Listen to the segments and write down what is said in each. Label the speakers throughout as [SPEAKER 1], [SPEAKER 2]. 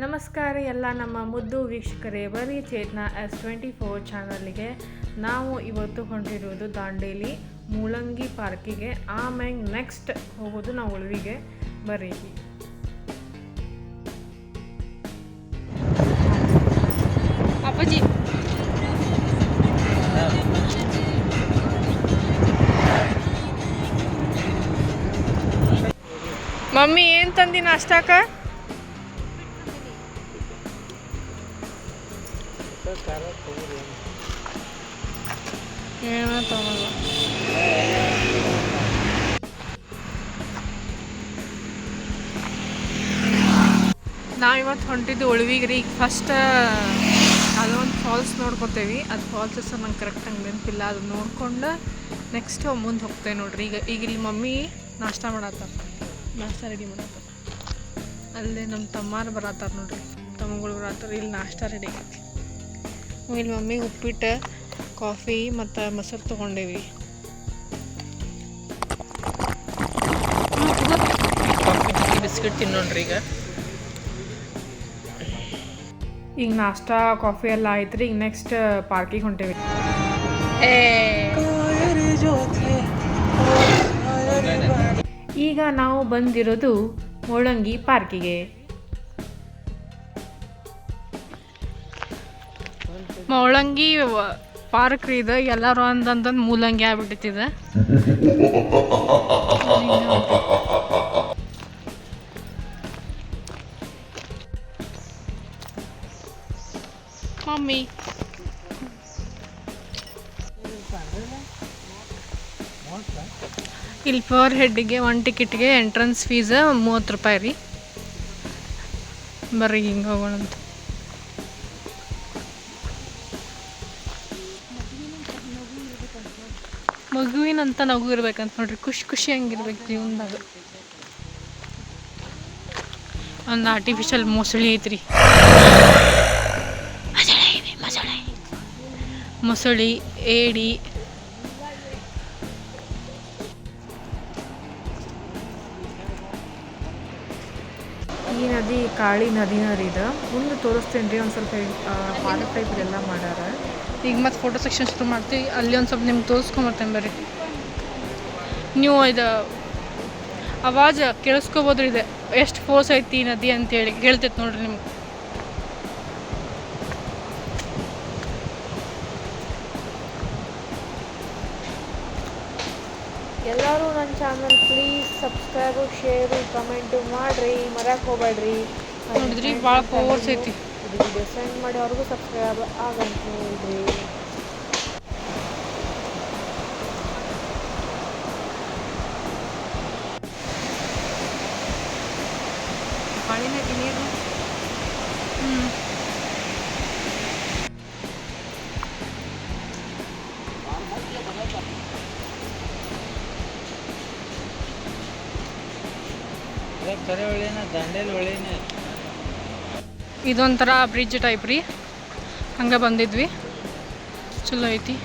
[SPEAKER 1] ನಮಸ್ಕಾರ ಎಲ್ಲ ನಮ್ಮ ಮುದ್ದು ವೀಕ್ಷಕರೇ ಬರೀ ಚೇತನ ಎಸ್ ಟ್ವೆಂಟಿ ಫೋರ್ ಚಾನಲ್ಗೆ ನಾವು ಇವತ್ತು ಹೊಂಟಿರುವುದು ದಾಂಡೇಲಿ, ಮೂಲಂಗಿ ಪಾರ್ಕಿಗೆ. ಆಮ್ಯಾಗ ನೆಕ್ಸ್ಟ್ ಹೋಗೋದು ನಾವು ಉಳುವಿಗೆ. ಬರ್ರಿ.
[SPEAKER 2] ಅಪ್ಪಾಜಿ.
[SPEAKER 1] ಮಮ್ಮಿ, ಏನು ತಂದಿ ನಾಷ್ಟಾಕ ಏನೋ ತಗೊಳಲ್ಲ ನಾವು ಇವತ್ತು ಹೊಂಟಿದ್ದು ಉಳ್ವಿಗೆ ರೀ ಈಗ ಫಸ್ಟ್ ಅದೊಂದು ಫಾಲ್ಸ್ ನೋಡ್ಕೋತೇವಿ. ಅದು ಫಾಲ್ಸ್ ಹೆಸರು ನಂಗೆ ಹಂಗೆ ನೆನಪಿಲ್ಲ. ಅದು ನೋಡ್ಕೊಂಡು ನೆಕ್ಸ್ಟ್ ಮುಂದೆ ಹೋಗ್ತೇವೆ ನೋಡ್ರಿ. ಈಗ ಈಗ ಇಲ್ಲಿ ಮಮ್ಮಿ ನಾಷ್ಟ ಮಾಡತ್ತಾರ. ನಾಷ್ಟ ರೆಡಿ ಮಾಡತ್ತಾರ. ಅಲ್ಲೇ ನಮ್ಮ ತಮ್ಮಾರು ಬರತ್ತಾರ ನೋಡ್ರಿ. ತಮ್ಮಗಳು ಬರತ್ತಾರ. ಇಲ್ಲಿ ನಾಷ್ಟ ರೆಡಿ ಆಗೈತಿ. ಇಲ್ಲಿ ಮಮ್ಮಿ ಉಪ್ಪಿಟ್ಟು, ಕಾಫಿ ಮತ್ತು ಮೊಸರು ತೊಗೊಂಡೇವಿ. ಬಿಸ್ಕಿಟ್ ತಿನ್ನೋಣ್ರಿ ಈಗ ಈಗ ನಾಷ್ಟ, ಕಾಫಿ ಎಲ್ಲ ಆಯ್ತು ರೀ ಈಗ ನೆಕ್ಸ್ಟ್ ಪಾರ್ಕಿಗೆ ಹೊಂಟೇವಿ. ಈಗ ನಾವು ಬಂದಿರೋದು ಮುಳ್ಳಂಗಿ ಪಾರ್ಕಿಗೆ. ಮುಳ್ಳಂಗಿ ಪಾರ್ಕ್ ರೀ ಇದು. ಎಲ್ಲರೂ ಅಂದಂತಂದು ಮೂಲಂಗಿ ಆಗ್ಬಿಟ್ಟಿದೆ ಮಮ್ಮಿ. ಇಲ್ಲಿ ಪರ್ ಹೆಡ್ಗೆ ಒನ್ ಟಿಕೆಟ್ಗೆ ಎಂಟ್ರೆನ್ಸ್ ಫೀಸ್ ಮೂವತ್ತು ರೂಪಾಯಿ ರೀ. ಬರ್ರಿ ಹಿಂಗೆ ಹೋಗೋಣ ಅಂತ ನಗು ಇರ್ಬೇಕಂತ ನೋಡ್ರಿ. ಖುಷಿ ಖುಷಿ ಹಂಗಿರ್ಬೇಕು ಜೀವನದಾಗ. ಒಂದು ಆರ್ಟಿಫಿಷಿಯಲ್ ಮೊಸಳಿ ಐತ್ರಿ. ಮೊಸಳಿ ಏಡಿ. ಈ ನದಿ ಕಾಳಿ ನದಿನ ರೀ ಇದು. ಮುಂದೆ ತೋರಿಸ್ತೇನೆ ರೀ ಒಂದು ಸ್ವಲ್ಪ ಪಾರ್ಕ್ ಟೈಪ್ ಎಲ್ಲ ಮಾಡ್ಯಾರ ಈಗ ಮತ್ತೆ ಫೋಟೋ ಸೆಕ್ಷನ್ ಶುರು ಮಾಡ್ತೀವಿ. ಅಲ್ಲಿ ಒಂದು ಸ್ವಲ್ಪ ನಿಮ್ಗೆ ತೋರಿಸ್ಕೊಂಬರ್ತೇನೆ ಬರ್ರಿ. ನೀವು ಇದು ಆವಾಜ್ ಕೇಳಿಸ್ಕೋಬೋದ್ರಿ ಇದೆ. ಎಷ್ಟು ಫೋರ್ಸ್ ಐತಿ ಈ ನದಿ ಅಂತೇಳಿ ಹೇಳ್ತೈತೆ ನೋಡ್ರಿ ನಿಮ್ಗೆ. ಎಲ್ಲರೂ ನನ್ನ channel please subscribe share comment ಮಾಡಿರಿ. ಮರ್ಯಾಕೆ ಹೋಗ್ಬೇಡ್ರಿ. ನೋಡಿದ್ರಿ ಭಾಳ ಫೋರ್ಸ್ ಐತಿ. ವಿಡಿಯೋ ಸೆಂಡ್ ಮಾಡಿ ಅವ್ರಿಗೂ ಸಬ್ಸ್ಕ್ರೈಬ್ ಆಗಂತ ಹೇಳ್ರಿ. ಇದೊಂಥರ ಬ್ರಿಡ್ಜ್ ಟೈಪ್ ರೀ. ಹಂಗೆ ಬಂದಿದ್ವಿ. ಚಲೋ ಐತಿ.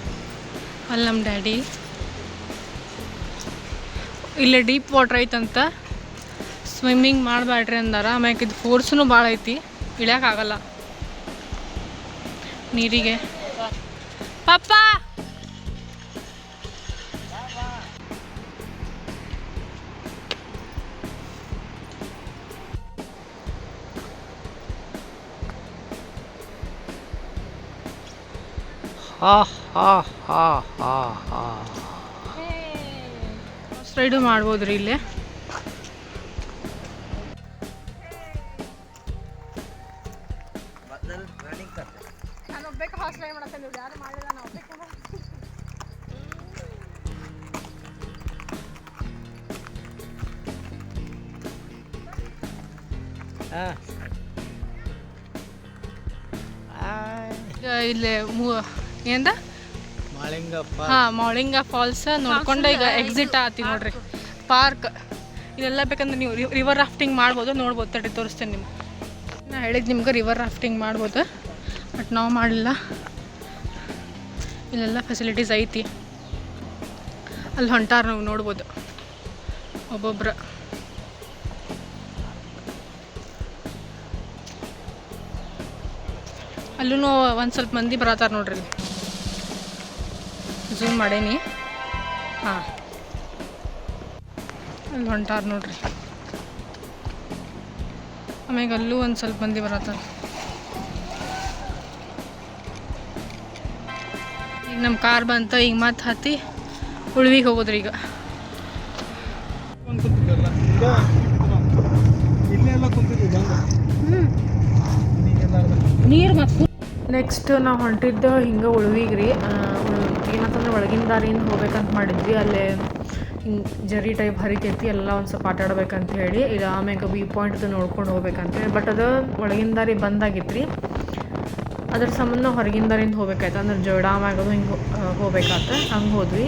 [SPEAKER 1] ಅಲ್ಲಿ ನಮ್ಮ ಡ್ಯಾಡಿ. ಇಲ್ಲಿ ಡೀಪ್ ವಾಟ್ರ್ ಐತಂತ. ಸ್ವಿಮ್ಮಿಂಗ್ ಮಾಡಬೇಡ್ರಿ ಅಂದಾರ. ಆಮ್ಯಾಕೆ ಇದು ಫೋರ್ಸ್ನು ಭಾಳ ಐತಿ. ಇಳ್ಯಾಕಾಗಲ್ಲ ನೀರಿಗೆ. ಪಪ್ಪ!
[SPEAKER 3] ಹಾ ಹಾ ಹಾ ಹಾ ಹಾ.
[SPEAKER 1] ರೈಡು ಮಾಡ್ಬೋದ್ರಿ ಇಲ್ಲಿ? ಇಲ್ಲೇ ಇಲ್ಲಿ ಮೂ
[SPEAKER 3] ಮಾಳಿಂಗಪ್ಪ.
[SPEAKER 1] ಹಾ ಮೌಳಿಂಗ ಫಾಲ್ಸ್ ನೋಡ್ಕೊಂಡು ಈಗ ಎಕ್ಸಿಟ್ ಆತಿ ನೋಡ್ರಿ. ಪಾರ್ಕ್ ಇದೆಲ್ಲ ಬೇಕಂದ್ರೆ ನೀವು ರಿವರ್ ರಾಫ್ಟಿಂಗ್ ಮಾಡ್ಬೋದು ನೋಡ್ಬೋದು ತಡಿ ತೋರಿಸ್ತೇನೆ ನಿಮ್ಗೆ. ನಾ ಹೇಳಿದ್ದು ನಿಮ್ಗೆ ರಿವರ್ ರಾಫ್ಟಿಂಗ್ ಮಾಡ್ಬೋದು. ಬಟ್ ನಾವು ಮಾಡಲಿಲ್ಲ. ಇಲ್ಲೆಲ್ಲ ಫೆಸಿಲಿಟೀಸ್ ಐತಿ. ಅಲ್ಲಿ ಹೊಂಟಾರ ನಾವು ನೋಡ್ಬೋದು. ಒಬ್ಬೊಬ್ರು. ಅಲ್ಲೂ ಒಂದು ಸ್ವಲ್ಪ ಮಂದಿ ಬರತ್ತಾರ ನೋಡ್ರಿ ಝೂಮ್ ಮಾಡೇನಿ. ಹಾಂ. ಅಲ್ಲಿ ಹೊಂಟಾರ ನೋಡ್ರಿ. ಆಮ್ಯಾಗ ಅಲ್ಲೂ ಒಂದು ಸ್ವಲ್ಪ ಮಂದಿ ಬರತ್ತಾರ. ಈಗ ನಮ್ಮ ಕಾರ್ ಬಂತ, ಈಗ ಮತ್ತೆ ಹತ್ತಿ ಉಳ್ವಿಗೆ ಹೋಗೋದ್ರಿ ಈಗ. ನೀರು ಮತ್ತು ನೆಕ್ಸ್ಟ್ ನಾವು ಹೊಂಟಿದ್ದು ಹಿಂಗೆ ಉಳ್ವಿಗೆ ರೀ ಒಳಗಿನ ದಾರಿಯಿಂದ ಹೋಗ್ಬೇಕಂತ ಮಾಡಿದ್ವಿ ಅಲ್ಲೇ ಹಿಂಗೆ ಜರಿ ಟೈಪ್ ಹರಿತೈತಿ ಎಲ್ಲ ಒಂದು ಸ್ವಲ್ಪ ಆಟ ಆಡ್ಬೇಕಂತ ಹೇಳಿ ಈಗ ಆಮ್ಯಾಗ ವ್ಯೂ ಪಾಯಿಂಟ್ ನೋಡ್ಕೊಂಡು ಹೋಗ್ಬೇಕಂತ ಹೇಳಿ. ಬಟ್ ಅದು ಒಳಗಿನ ದಾರಿ ಬಂದಾಗಿತ್ತು ರೀ. ಅದ್ರ ಸಂಬಂಧ ನಾವು ಹೊರಗಿನ ದಾರಿಯಿಂದ ಹೋಗ್ಬೇಕಾಯ್ತು. ಅಂದ್ರೆ ಜೋಡಾಮ್ ಆಗೋದು ಹಿಂಗೆ ಹೋಗ್ಬೇಕಾಯ್ತು ಹಂಗೆ ಹೋದ್ವಿ.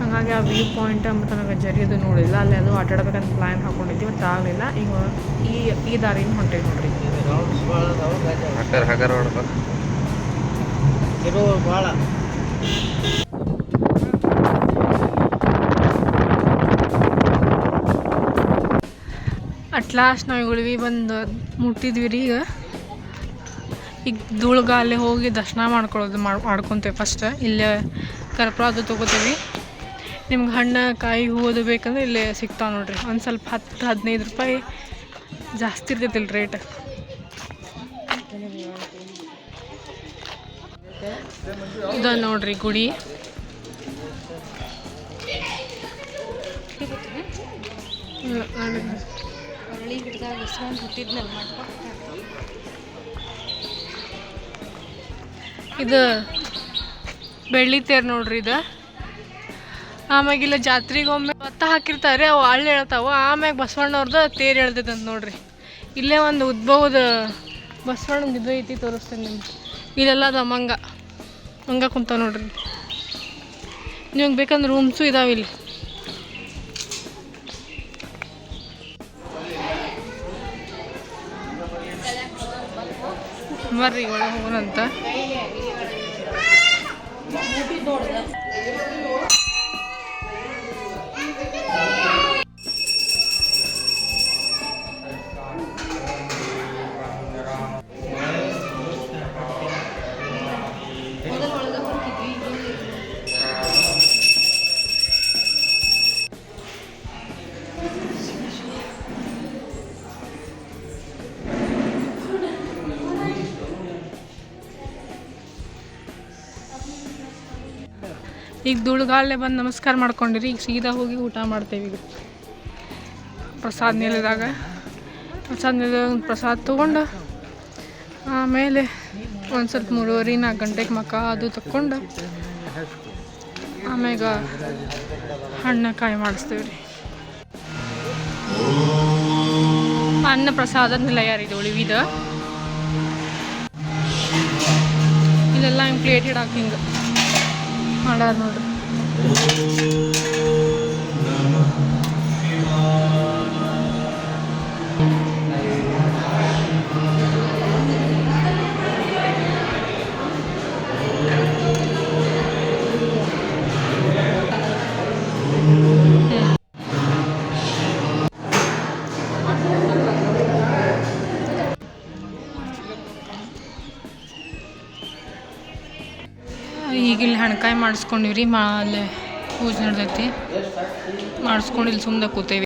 [SPEAKER 1] ಹಾಗಾಗಿ ಆ ವ್ಯೂ ಪಾಯಿಂಟ್ ಮತ್ತು ನಮಗೆ ಜರಿಯೋದು ನೋಡಿಲ್ಲ. ಅಲ್ಲಿ ಅದು ಆಟ ಆಡ್ಬೇಕಂತ ಪ್ಲ್ಯಾನ್ ಹಾಕೊಂಡಿದ್ವಿ ಮತ್ತು ಆಗಲಿಲ್ಲ. ಈಗ ಈ ಈ ದಾರಿನ ಹೊಂಟೆ ನೋಡ್ರಿ.
[SPEAKER 3] ಭಾಳ
[SPEAKER 1] ಅಟ್ ಲಾಸ್ಟ್ ನಾವು ಉಳ್ವಿ ಬಂದು ಮುಟ್ಟಿದ್ವಿ ರೀ ಈಗ. ಈಗ ಧೂಳ್ಗಾಲೆ ಹೋಗಿ ದರ್ಶನ ಮಾಡ್ಕೊಳ್ಳೋದು ಮಾಡಿ, ಮಾಡ್ಕೊತೇವೆ ಫಸ್ಟ್ ಇಲ್ಲೇ ಕರ್ಪೂರ ತೊಗೋತೀವಿ. ನಿಮ್ಗೆ ಹಣ್ಣು, ಕಾಯಿ, ಹೂವುದು ಬೇಕಂದ್ರೆ ಇಲ್ಲೇ ಸಿಗ್ತಾವೆ ನೋಡ್ರಿ. ಒಂದು ಸ್ವಲ್ಪ ಹತ್ತು, ಹದಿನೈದು ರೂಪಾಯಿ ಜಾಸ್ತಿ ಇರ್ತೈತಿಲ್ಲ ರೇಟ್ ಇದ ನೋಡ್ರಿ ಗುಡಿ.
[SPEAKER 2] ಅರಳಿ ಗಿಡದಾಗ ಇಸ್ಕೊಂಡು ಹುಟ್ಟಿದ್ನಲ್ಲಿ
[SPEAKER 1] ಇದು ಬೆಳ್ಳಿ ತೇರು ನೋಡ್ರಿ ಇದು. ಆಮ್ಯಾಗ ಇಲ್ಲ ಜಾತ್ರೆಗೆ ಒಮ್ಮೆ ಭತ್ತ ಹಾಕಿರ್ತಾರೆ, ಅವು ಹಳ್ಳಿ ಹೇಳ್ತಾವ ಆಮ್ಯಾಗ ಬಸವಣ್ಣವ್ರದ್ದು ತೇರು ಹೇಳ್ತೈತಂತ ನೋಡ್ರಿ. ಇಲ್ಲೇ ಒಂದು ಉದ್ಭವದ ಬಸವಣ್ಣನ ಇದು ಐತಿ ತೋರಿಸ್ತೇನೆ ನಿಮ್ಗೆ. ಇಲ್ಲೆಲ್ಲ ಅದು ಮಂಗ. ಮಂಗ ಕುಂತಾವ ನೋಡ್ರಿ. ನಿಮ್ಗೆ ಬೇಕಂದ್ರೆ ರೂಮ್ಸು ಇದಾವೆ ಇಲ್ಲಿ. ಬರ್ರಿ ಒಳಗೆ ಹೋಗೋಣಂತ ಈಗ ಧೂಳುಗಾಲೇ ಬಂದು ನಮಸ್ಕಾರ ಮಾಡ್ಕೊಂಡಿರಿ. ಈಗ ಸೀದಾ ಹೋಗಿ ಊಟ ಮಾಡ್ತೇವೆ ಈಗ. ಪ್ರಸಾದ ನಿಲ್ಲದಾಗ ಪ್ರಸಾದ ನಿಲ್ಲ ಪ್ರಸಾದ ತೊಗೊಂಡು, ಆಮೇಲೆ ಒಂದು ಸ್ವಲ್ಪ ಮೂರುವರೆ ನಾಲ್ಕು ಗಂಟೆಗೆ ಮಕ್ಕ ಅದು ತಕ್ಕೊಂಡು, ಆಮ್ಯಾಗ ಹಣ್ಣು ಕಾಯಿ ಮಾಡಿಸ್ತೇವೆ ರೀ. ಅನ್ನ ಪ್ರಸಾದದ ನಿಲಯ ಇದು ಉಳಿವಿದ? ಇಲ್ಲೆಲ್ಲ ಹಿಂಗೆ ಪ್ಲೇಟ್ ಇಡಾಕ ಹಿಂಗೆ. ಮಾಡ್ಯಾರ ನೋಡ್ರಿ ಮಾಡಿಸ್ಕೊಂಡಿವ್ರಿ ಮಾ ಅಲ್ಲೇ ಪೂಜೆ ನಡೆದೈತಿ ಮಾಡಿಸ್ಕೊಂಡು ಇಲ್ಲಿ ಸುಮ್ಮನೆ ಕೂತೇವಿ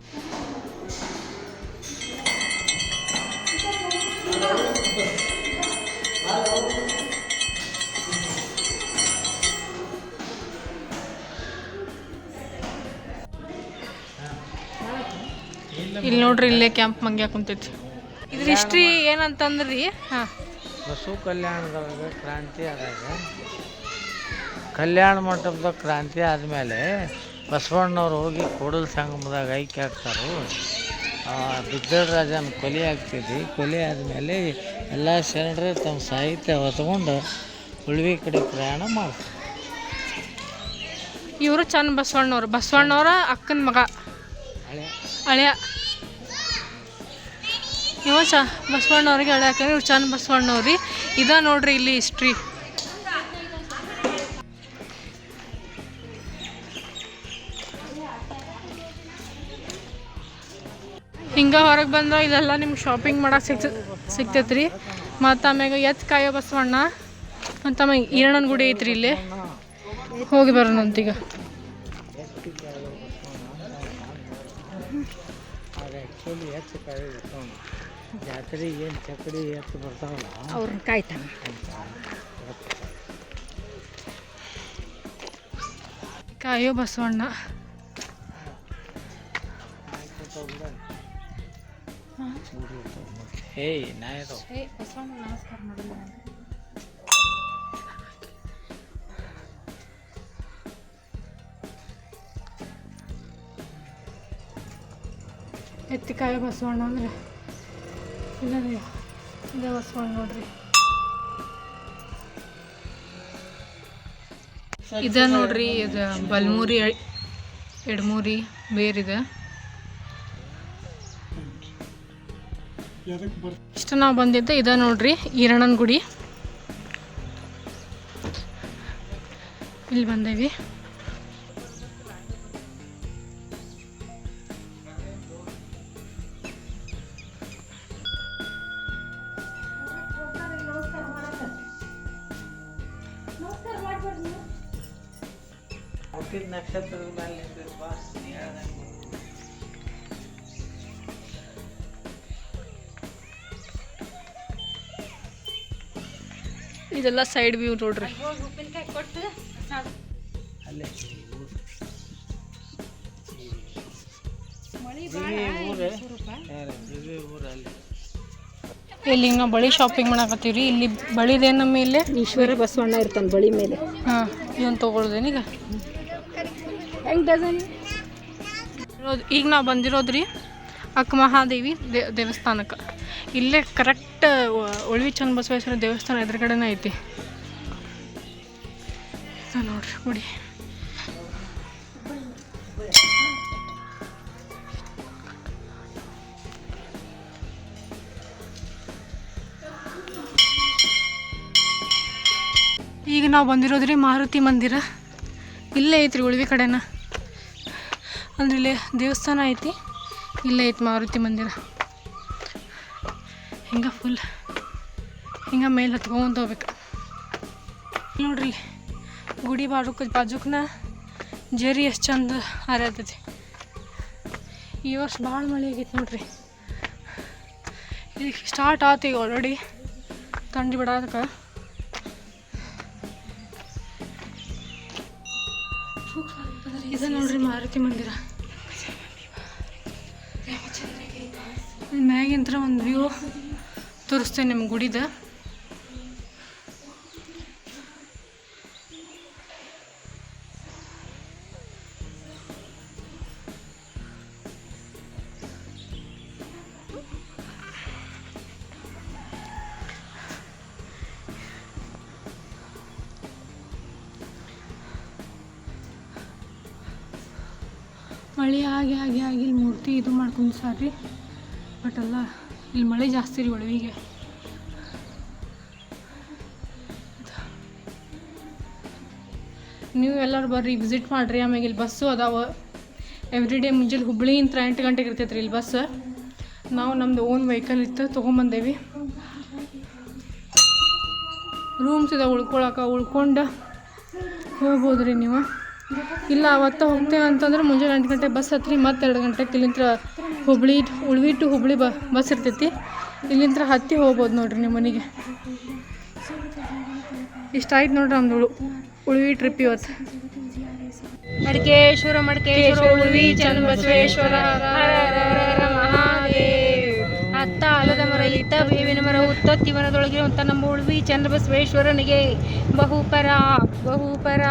[SPEAKER 1] ಇಲ್ಲಿ ನೋಡ್ರಿ ಇಲ್ಲೇ ಕ್ಯಾಂಪ್ ಮಂಗ್ಯ ಕುಂತೈತಿ ಇದ್ರ ಹಿಸ್ಟ್ರಿ ಏನಂತಂದ್ರಿ ಹಾಂ
[SPEAKER 3] ಬಸವ ಕಲ್ಯಾಣದೊಳಗೆ ಕ್ರಾಂತಿ ಆದಾಗ ಕಲ್ಯಾಣ ಮಂಟಪದ ಕ್ರಾಂತಿ ಆದಮೇಲೆ ಬಸವಣ್ಣವ್ರು ಹೋಗಿ ಕೂಡಲ ಸಂಗಮದಾಗ ಐಕ್ಯ ಆಗ್ತಾರೆ ಬಿದ್ದಳ ರಾಜನ ಕೊಲೆ ಆಗ್ತಿದ್ವಿ. ಕೊಲೆ ಆದಮೇಲೆ ಎಲ್ಲ ಶರಣರು ತಮ್ಮ ಸಾಹಿತ್ಯ ಹೊತ್ಕೊಂಡು ಉಳ್ವಿ ಕಡೆ ಪ್ರಯಾಣ ಮಾಡ್ತಾರೆ.
[SPEAKER 1] ಇವರು ಚನ್ನ ಬಸವಣ್ಣವ್ರು. ಬಸವಣ್ಣವ್ರ ಅಕ್ಕನ ಮಗ.
[SPEAKER 3] ಹಳೆ.
[SPEAKER 1] ಹಳೆಯ ಇವ ಚ ಬಸವಣ್ಣವ್ರಿಗೆ ಹಳೆ ಹಾಕಿದ್ರೆ ಇವ್ರು ಚೆನ್ನ ಬಸವಣ್ಣವ್ರಿ. ಇದ ನೋಡ್ರಿ ಇಲ್ಲಿ ಹಿಸ್ಟ್ರಿ ಹಿಂಗೆ ಹೊರಗೆ ಬಂದ್ರೆ ಇದೆಲ್ಲ ನಿಮ್ಗೆ ಶಾಪಿಂಗ್ ಮಾಡೋಕೆ ಸಿಗ್ತ ಸಿಗ್ತೈತೆ ರೀ ಮತ್ತು ಆಮ್ಯಾಗ ಎತ್ತು ಕಾಯೋ ಬಸವಣ್ಣ ಅಂತಮ್ಮ ಈರಣ್ಣನ ಗುಡಿ ಐತ್ರಿ ಇಲ್ಲಿ. ಹೋಗಿ ಬರೋಣಂತೀಗ
[SPEAKER 3] ಜಾತ್ರೆಗೆ ಏನು ಚಕ್ಕಡಿ ಎತ್ತು ಬರ್ತಾವಲ್ಲ
[SPEAKER 2] ಅವ್ರನ್ನ ಕಾಯ್ತಾನೆ.
[SPEAKER 1] ಕಾಯೋ ಬಸವಣ್ಣ.
[SPEAKER 3] ಏಯ್ ನಾ ಇದು
[SPEAKER 2] ಏ ಬಸವಣ್ಣ ನಮಸ್ಕಾರ ಮಾಡಿಲ್ಲ
[SPEAKER 1] ಎತ್ತಿ ಕಾಯೋ ಬಸವಣ್ಣ ಅಂದ್ರೆ. ಇಲ್ಲರಿ ಇದೇ ಬಸವಣ್ಣ ನೋಡ್ರಿ. ಇದ ನೋಡ್ರಿ ಇದು ಬಲ್ಮೂರಿ ಎಡ್ಮೂರಿ ಎಡಮೂರಿ ಬೇರಿದೆ. ಇಷ್ಟ ನಾವು ಬಂದಿದ್ದೆ ಇದ ನೋಡ್ರಿ ಈರಣ್ಣನ ಗುಡಿ. ಇಲ್ಲಿ ಬಂದೇವಿ
[SPEAKER 3] ನಕ್ಷತ್ರದ ಮೇಲೆ
[SPEAKER 1] ಇದೆಲ್ಲ ಸೈಡ್ ವ್ಯೂ ನೋಡ್ರಿ. ಇಲ್ಲಿ ನಾವು ಬಳಿ ಶಾಪಿಂಗ್ ಮಾಡಕತ್ತೀವಿ ಇಲ್ಲಿ ಬಳಿದೇನು ನಮ್ಮ ಇಲ್ಲಿ?
[SPEAKER 2] ಈಶ್ವರ ಬಸವಣ್ಣ ಇರ್ತಾನೆ ಬಳಿ ಮೇಲೆ.
[SPEAKER 1] ಹಾಂ ಇವನ್ ತೊಗೊಳ್ದೇನೀಗ
[SPEAKER 2] ಹೆಂಗ್ ಡಜನ್
[SPEAKER 1] ಇರೋದು ಈಗ ನಾವು ಬಂದಿರೋದ್ರಿ ಅಕ್ಕ ಮಹಾದೇವಿ ದೇ ದೇವಸ್ಥಾನಕ್ಕೆ. ಇಲ್ಲೇ ಕರೆಕ್ಟ್ ಉಳ್ವಿ ಚಂದ ಬಸವೇಶ್ವರ ದೇವಸ್ಥಾನ ಎದುರುಗಡೆನೇ ಐತಿ. ನೋಡ್ರಿ ಗುಡಿ ಈಗ ನಾವು ಬಂದಿರೋದ್ರಿ ಮಾರುತಿ ಮಂದಿರ. ಇಲ್ಲೇ ಐತ್ರಿ ಉಳ್ವಿ ಕಡೆನ. ಅಂದ್ರೆ ಇಲ್ಲೇ ದೇವಸ್ಥಾನ ಐತಿ, ಇಲ್ಲೇ ಐತಿ ಮಾರುತಿ ಮಂದಿರ. ಹಿಂಗ ಫುಲ್ ಹಿಂಗೆ ಮೇಲೆ ಹತ್ಕೊಂಡು ಹೋಗ್ಬೇಕು. ನೋಡ್ರಿ, ಗುಡಿ ಬಾಡುಕ ಬಾಜುಕ್ನ ಜರಿ ಎಷ್ಟು ಚಂದ ಹರಿಯತೈತಿ ಈ ವರ್ಷ ಭಾಳ ಮಳೆ ಆಗೈತಿ ನೋಡ್ರಿ. ಈಗ ಸ್ಟಾರ್ಟ್ ಆತು ಈಗ ಆಲ್ರೆಡಿ ತಂಡಿ ಬಿಡೋದಕ್ಕೆ. ಇದು ನೋಡ್ರಿ ಮಾರುತಿ ಮಂದಿರ. ಮ್ಯಾಗಿಂತ್ರ ಒಂದು ವ್ಯೂ ತೋರಿಸ್ತೇನೆ ನಿಮ್ಮ ಗುಡಿದ. ಮಳೆ ಆಗಿ ಆಗಿ ಆಗಿ ಮೂರ್ತಿ ಇದು ಮಾಡ್ಕೊಂಡು ಸಾರಿ ಬಟ್ ಅಲ್ಲ ಇಲ್ಲಿ ಮಳೆ ಜಾಸ್ತಿ ರೀ ಒಳವಿಗೆ ನೀವು ಎಲ್ಲರೂ ಬರ್ರಿ ವಿಸಿಟ್ ಮಾಡಿರಿ. ಆಮ್ಯಾಗ ಇಲ್ಲಿ ಬಸ್ಸು ಅದಾವ. ಎವ್ರಿ ಡೇ ಮುಂಜಾನೆ ಹುಬ್ಳಿಯಿಂದ ಎಂಟು ಗಂಟೆಗೆ ಇರ್ತೈತೆ ರೀ ಇಲ್ಲಿ ಬಸ್ ನಾವು ನಮ್ಮದು ಓನ್ ವೆಹಿಕಲ್ ಇತ್ತು, ತೊಗೊಂಬಂದೇವಿ. ರೂಮ್ಸ್ ಇದಾವೆ ಉಳ್ಕೊಳಕ್ಕೆ ಉಳ್ಕೊಂಡು ಹೋಗ್ಬೋದು ರೀ ನೀವು. ಇಲ್ಲ, ಅವತ್ತ ಹೋಗ್ತೇವೆ ಅಂತಂದ್ರೆ ಮುಂಜಾನೆ ಎಂಟು ಗಂಟೆ ಬಸ್ ಹತ್ತಿರಿ ಮತ್ತೆ ಎರಡು ಗಂಟೆಗೆ ಇಲ್ಲಿಂದ ಹುಬ್ಳಿ ಉಳ್ವಿ ಟು ಹುಬ್ಳಿ ಬಸ್ ಇರ್ತೈತಿ. ಇಲ್ಲಿಂದ ಹತ್ತಿ ಹೋಗ್ಬೋದು ನೋಡ್ರಿ ನಿಮ್ಮ ಮನೆಗೆ. ಇಷ್ಟ ಆಯ್ತು ನೋಡ್ರಿ ನಮ್ದು ಉಳು ಉಳ್ವಿ ಟ್ರಿಪ್ ಇವತ್ತು
[SPEAKER 2] ಮಡಿಕೇಶ್ವರ ಮಡಿಕೇಶ್ವರ ಉಳ್ವಿ, ಚನ್ನಬಸವೇಶ್ವರ ಅತ್ತ ಆಲದ ಮರ, ಇತ್ತ ಬೇವಿನ ಮರ ಉತ್ತತ್ತಿ ಅಂತ ನಮ್ಮ ಉಳ್ವಿ ಚಂದ್ರಬಸವೇಶ್ವರನಿಗೆ ಬಹುಪರ ಬಹುಪರ.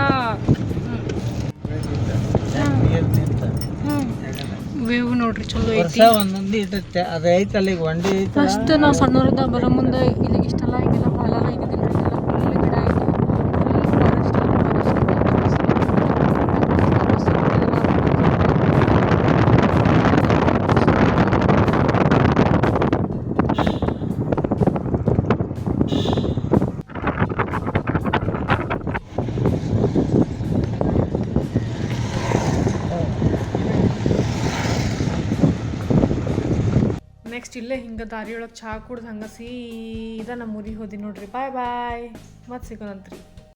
[SPEAKER 1] ವೇವ್ ನೋಡ್ರಿ ಚಲೋ ಐತಿ.
[SPEAKER 3] ಒಂದೊಂದು ಇಟ್ಟತ್ತೆ ಅದು ಐತಲ್ಲ ಈಗ ಒಂಡಿ
[SPEAKER 1] ಫಸ್ಟ್ ನಾವು ಸಣ್ಣವರಿಂದ ಬರೋ ಮುಂದೆ
[SPEAKER 4] ಇಲ್ಲೇ ಹಿಂಗೆ ದಾರಿಯೊಳಗೆ ಚಹಾ ಕುಡ್ದು ಹಂಗೆ ಸೀದಾ ನಮ್ಮ ಊರಿಗೆ ಹೋದಿ ನೋಡ್ರಿ. ಬಾಯ್ ಬಾಯ್ ಮತ್ತೆ ಸಿಗೋಣಂತ್ರಿ.